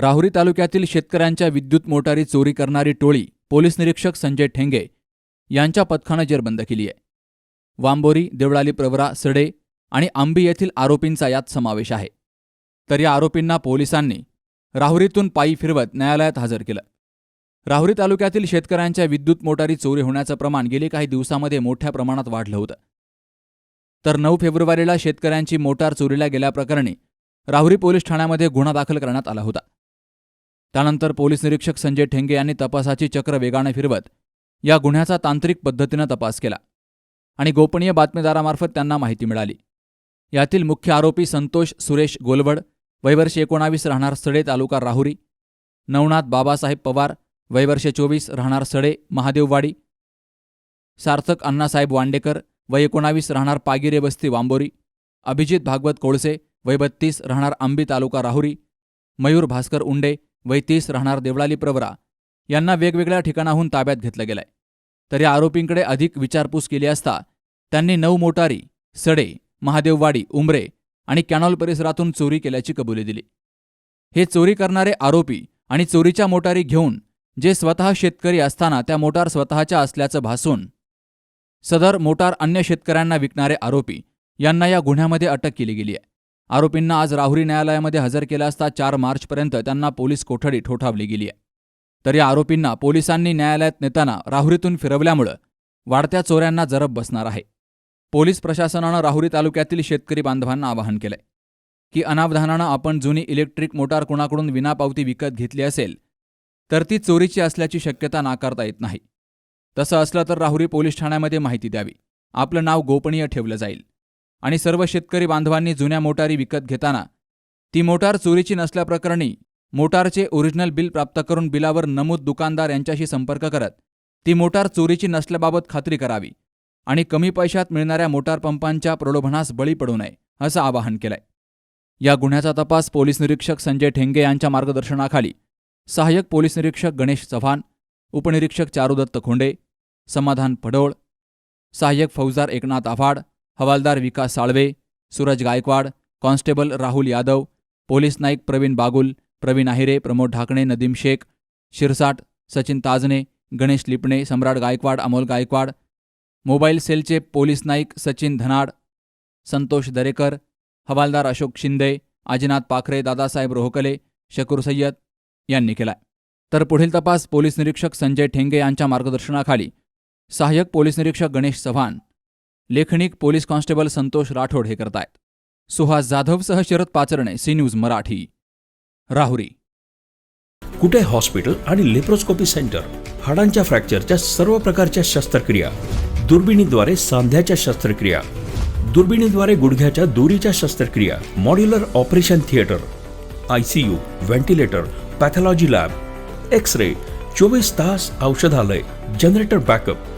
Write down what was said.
राहुरी तालुक्यातील शेतकऱ्यांच्या विद्युत मोटारी चोरी करणारी टोळी पोलीस निरीक्षक संजय ठेंगे यांच्या पथकानं जेरबंद केली आहे. वांबोरी देवळाली प्रवरा सडे आणि आंबी येथील आरोपींचा यात समावेश आहे. तर या आरोपींना पोलिसांनी राहुरीतून पायी फिरवत न्यायालयात हजर केलं. राहुरी तालुक्यातील शेतकऱ्यांच्या विद्युत मोटारी चोरी होण्याचं प्रमाण गेली काही दिवसामध्ये मोठ्या प्रमाणात वाढलं होतं. तर नऊ फेब्रुवारीला शेतकऱ्यांची मोटार चोरीला गेल्याप्रकरणी राहुरी पोलीस ठाण्यामध्ये गुन्हा दाखल करण्यात आला होता. त्यानंतर पोलीस निरीक्षक संजय ठेंगे यांनी तपासाची चक्र वेगाने फिरवत या गुन्ह्याचा तांत्रिक पद्धतीनं तपास केला आणि गोपनीय बातमीदारामार्फत त्यांना माहिती मिळाली. यातील मुख्य आरोपी संतोष सुरेश गोलवड वयवर्ष एकोणावीस राहणार सडे तालुका राहुरी नवनाथ बाबासाहेब पवार वयवर्ष चोवीस राहणार सडे महादेववाडी सार्थक अण्णासाहेब वांडेकर वय एकोणावीस राहणार पागिरे वस्ती वांबोरी अभिजित भागवत कोळसे वय बत्तीस राहणार आंबी तालुका राहुरी मयूर भास्कर उंडे वैतीस राहणार देवळाली प्रवरा यांना वेगवेगळ्या ठिकाणाहून ताब्यात घेतलं गेलंय. तर या आरोपींकडे अधिक विचारपूस केली असता त्यांनी नऊ मोटारी सडे महादेववाडी उमरे आणि कॅनॉल परिसरातून चोरी केल्याची कबुली दिली. हे चोरी करणारे आरोपी आणि चोरीच्या मोटारी घेऊन जे स्वतः शेतकरी असताना त्या मोटार स्वतःच्या असल्याचं भासून सदर मोटार अन्य शेतकऱ्यांना विकणारे आरोपी यांना या गुन्ह्यामध्ये अटक केली गेली आहे. आरोपींना आज राहुरी न्यायालयामध्ये हजर केलं असता चार मार्चपर्यंत त्यांना पोलीस कोठडी ठोठावली गेली आहे. तर या आरोपींना पोलिसांनी न्यायालयात नेताना राहुरीतून फिरवल्यामुळं वाढत्या चोऱ्यांना जरब बसणार आहे. पोलीस प्रशासनानं राहुरी तालुक्यातील शेतकरी बांधवांना आवाहन केलंय की अनावधानानं आपण जुनी इलेक्ट्रिक मोटार कुणाकडून विनापावती विकत घेतली असेल तर ती चोरीची असल्याची शक्यता नाकारता येत नाही. तसं असलं तर राहुरी पोलीस ठाण्यामध्ये माहिती द्यावी. आपलं नाव गोपनीय ठेवलं जाईल. आणि सर्व शेतकरी बांधवांनी जुन्या मोटारी विकत घेताना ती मोटार चोरीची नसल्याप्रकरणी मोटारचे ओरिजिनल बिल प्राप्त करून बिलावर नमूद दुकानदार यांच्याशी संपर्क करत ती मोटार चोरीची नसल्याबाबत खात्री करावी आणि कमी पैशात मिळणाऱ्या मोटार पंपांच्या प्रलोभनास बळी पडू नये असं आवाहन केलंय. या गुन्ह्याचा तपास पोलीस निरीक्षक संजय ठेंगे यांच्या मार्गदर्शनाखाली सहाय्यक पोलीस निरीक्षक गणेश चव्हाण उपनिरीक्षक चारुदत्त खोंडे समाधान पडोळ सहाय्यक फौजदार एकनाथ आव्हाड हवालदार Vikas Salve Suraj Gaikwad constable Rahul Yadav police Naik Pravin Bagul Pravin Ahire Pramod Dhakane Nadeem Shaikh Shirsat Sachin Tajne Ganesh Lipane Samrat Gaikwad Amol Gaikwad mobile सेलचे पोलीस नाईक सचिन धनाड संतोष दरेकर हवालदार अशोक शिंदे आजीनाथ पाखरे दादासाहेब रोहकले शकूर सय्यद यांनी केलाय. तर पुढील तपास पोलीस निरीक्षक संजय ठेंगे यांच्या मार्गदर्शनाखाली. सहाय्यक पोलीस निरीक्षक गणेश चव्हाण लेखनिक पोलीस कॉन्स्टेबल संतोष राठोड हे करतायत. Suhas जाधवसह Sharad Pacharne C news Marathi. Rahuri. Kute hospital आणि लेप्रोस्कोपी सेंटर? हाडांच्या फ्रॅक्चरच्या सर्व प्रकारच्या शस्त्रक्रिया. दुर्बिणीद्वारे सांध्याच्या शस्त्रक्रिया. दुर्बिणीद्वारे गुडघ्याच्या दोरीच्या शस्त्रक्रिया. Modular operation theatre. I C U ventilator pathology lab. X ray चोवीस तास औषधालय. Generator backup.